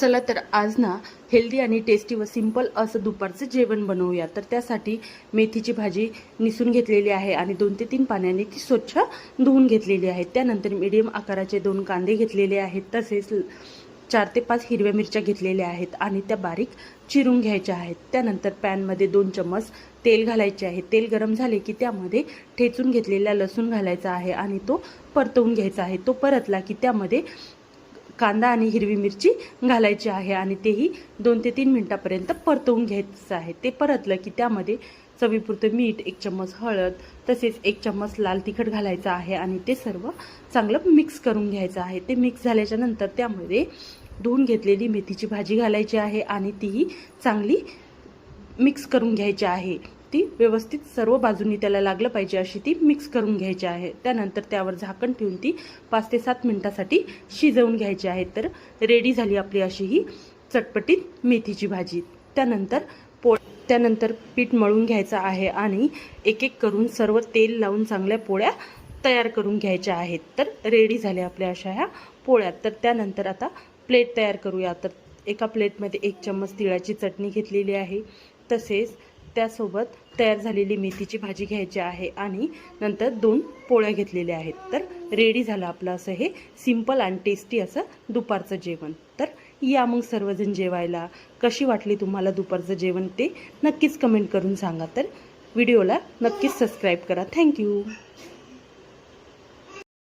चला तर आज ना हेल्दी आणि टेस्टी व सिंपल असं दुपारचं जेवण बनवूया. तर त्यासाठी मेथीची भाजी निसून घेतलेली आहे आणि दोन ते तीन पाण्याने ती स्वच्छ धुवून घेतलेली आहे. त्यानंतर मीडियम आकाराचे दोन कांदे घेतलेले आहेत तसेच चार ते पाच हिरव्या मिरच्या घेतलेल्या आहेत आणि त्या बारीक चिरून घ्यायच्या आहेत. त्यानंतर पॅनमध्ये दोन चम्मच तेल घालायचे आहे. तेल गरम झाले की त्यामध्ये ठेचून घेतलेला लसूण घालायचा आहे आणि तो परतवून घ्यायचा आहे. तो परतला की त्यामध्ये कांदा आणि हिरवी मिरची घालायची आहे आणि तेही दोन ते तीन मिनटापर्यंत परतवून घ्यायचं आहे. ते परतलं की त्यामध्ये चवीपुरतं मीठ एक चम्मच हळद तसेच एक चम्मच लाल तिखट घालायचं आहे आणि ते सर्व चांगलं मिक्स करून घ्यायचं आहे. ते मिक्स झाल्याच्यानंतर त्यामध्ये धुवून घेतलेली मेथीची भाजी घालायची आहे आणि तीही चांगली मिक्स करून घ्यायची आहे. ती व्यवस्थित सर्व बाजूनी त्याला लागलं पाहिजे अशी ती मिक्स करून घ्यायची आहे. त्यानंतर त्यावर झाकण ठेवून ती पाच ते सात मिनटासाठी शिजवून घ्यायची आहे. तर रेडी झाली आपली अशी ही चटपटीत मेथीची भाजी. त्यानंतर पो त्यानंतर पीठ मळून घ्यायचं आहे आणि एक एक करून सर्व तेल लावून चांगल्या पोळ्या तयार करून घ्यायच्या आहेत. तर रेडी झाल्या आपल्या अशा ह्या पोळ्या. तर त्यानंतर आता प्लेट तयार करूया. तर एका प्लेटमध्ये एक चम्मच तिळाची चटणी घेतलेली आहे. तसेच त्यासोबत तयार झालेली मेथीची भाजी घ्यायची आहे आणि नंतर दोन पोळ्या घेतलेल्या आहेत. तर रेडी झालं आपलं असं हे सिंपल आणि टेस्टी असं दुपारचं जेवण. तर या मग सर्वजण जेवायला. कशी वाटली तुम्हाला दुपारचं जेवण ते नक्कीच कमेंट करून सांगा. तर व्हिडिओला नक्कीच सबस्क्राईब करा. थँक्यू